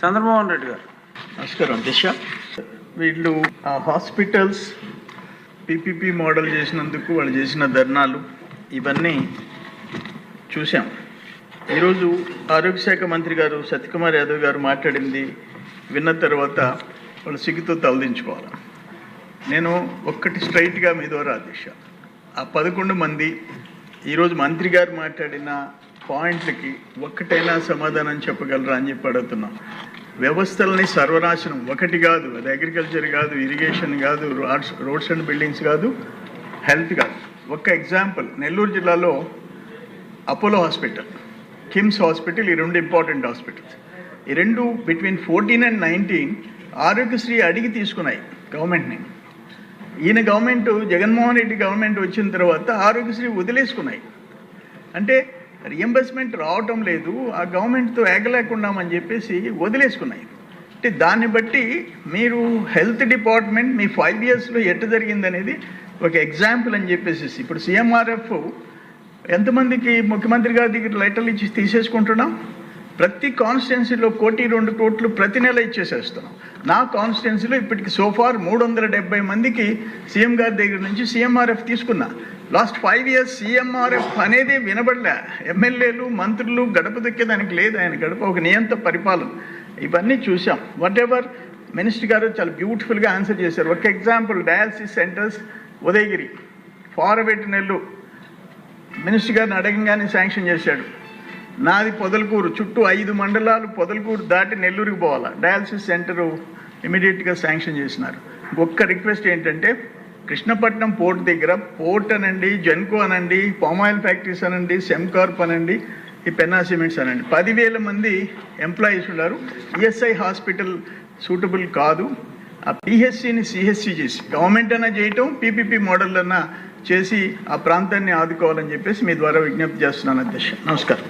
చంద్రమోహన్ రెడ్డి గారు. నమస్కారం దిశ. వీళ్ళు ఆ హాస్పిటల్స్ పీపీపీ మోడల్ చేసినందుకు వాళ్ళు చేసిన ధర్నాలు ఇవన్నీ చూసాం ఈరోజు ఆరోగ్య శాఖ మంత్రి గారు సత్యకుమార్ యాదవ్ గారు మాట్లాడింది విన్న తర్వాత వాళ్ళు సిగ్గుతో తలదించుకోవాలి. నేను ఒక్కటి స్ట్రైట్గా మీ ద్వారా దిశ. ఆ పదకొండు మంది ఈరోజు మంత్రి గారు మాట్లాడిన పాయింట్లకి ఒక్కటైనా సమాధానం చెప్పగలరా అని చెప్పి అడుగుతున్నాం. వ్యవస్థలని సర్వనాశనం ఒకటి కాదు అది అగ్రికల్చర్ కాదు ఇరిగేషన్ కాదు రోడ్స్ రోడ్స్ అండ్ బిల్డింగ్స్ కాదు హెల్త్ కాదు. ఒక్క ఎగ్జాంపుల్ నెల్లూరు జిల్లాలో అపోలో హాస్పిటల్ కిమ్స్ హాస్పిటల్ ఈ రెండు ఇంపార్టెంట్ హాస్పిటల్స్ ఈ రెండు between fourteen and nineteen Aarogyasri అడిగి తీసుకున్నాయి గవర్నమెంట్ని. ఈయన గవర్నమెంట్ జగన్మోహన్ రెడ్డి గవర్నమెంట్ వచ్చిన తర్వాత ఆరోగ్యశ్రీ వదిలేసుకున్నాయి. అంటే రియంబర్స్మెంట్ రావటం లేదు ఆ గవర్నమెంట్తో ఏగలేకున్నామని చెప్పేసి వదిలేసుకున్నాయి. అంటే దాన్ని బట్టి మీరు హెల్త్ డిపార్ట్మెంట్ మీ ఫైవ్ ఇయర్స్లో ఎట్ట జరిగిందనేది ఒక ఎగ్జాంపుల్ అని చెప్పేసి ఇప్పుడు సీఎంఆర్ఎఫ్ ఎంతమందికి ముఖ్యమంత్రి గారి దగ్గర లెటర్లు ఇచ్చి తీసేసుకుంటున్నాం? ప్రతి కాన్స్టిట్యున్సీలో కోటి రెండు కోట్లు ప్రతి నెల ఇచ్చేసేస్తున్నాం. నా కాన్స్టిట్యున్సీలో ఇప్పటికి సోఫార్ మూడు వందల డెబ్బై మందికి సీఎం గారి దగ్గర నుంచి సీఎంఆర్ఎఫ్ తీసుకున్నా. లాస్ట్ ఫైవ్ ఇయర్స్ సీఎంఆర్ఎఫ్ అనేది వినబడలే. ఎమ్మెల్యేలు మంత్రులు గడప దొక్కేదానికి లేదు. ఆయన గడప ఒక నియంత పరిపాలన. ఇవన్నీ చూసాం వాట్ ఎవర్ మినిస్టర్ గారు చాలా బ్యూటిఫుల్గా ఆన్సర్ చేశారు. ఒక example dialysis centres Udayagiri. Forward Nellore. Minister గారిని అడగంగానే శాంక్షన్ చేశాడు. నాది పొదలకూరు చుట్టూ ఐదు మండలాలు పొదలకూరు దాటి నెల్లూరుకి పోవాలా? డయాలసిస్ సెంటర్ ఇమీడియట్గా శాంక్షన్ చేసినారు. ఒక్క రిక్వెస్ట్ ఏంటంటే కృష్ణపట్నం పోర్ట్ దగ్గర పోర్ట్ అనండి జెన్కో అనండి పామాయిల్ ఫ్యాక్టరీస్ అనండి సెమ్కార్ప్ అనండి ఈ పెన్నా సిమెంట్స్ అనండి. పదివేల మంది ఎంప్లాయీస్ ఉన్నారు. ఈఎస్ఐ హాస్పిటల్ సూటబుల్ కాదు. ఆ పిహెచ్సిని సిహెచ్సి చేసి గవర్నమెంట్ అన్నా చేయటం పీపీపీ మోడల్ అన్నా చేసి ఆ ప్రాంతాన్ని ఆదుకోవాలని చెప్పేసి మీ ద్వారా విజ్ఞప్తి చేస్తున్నాను అధ్యక్ష. నమస్కారం.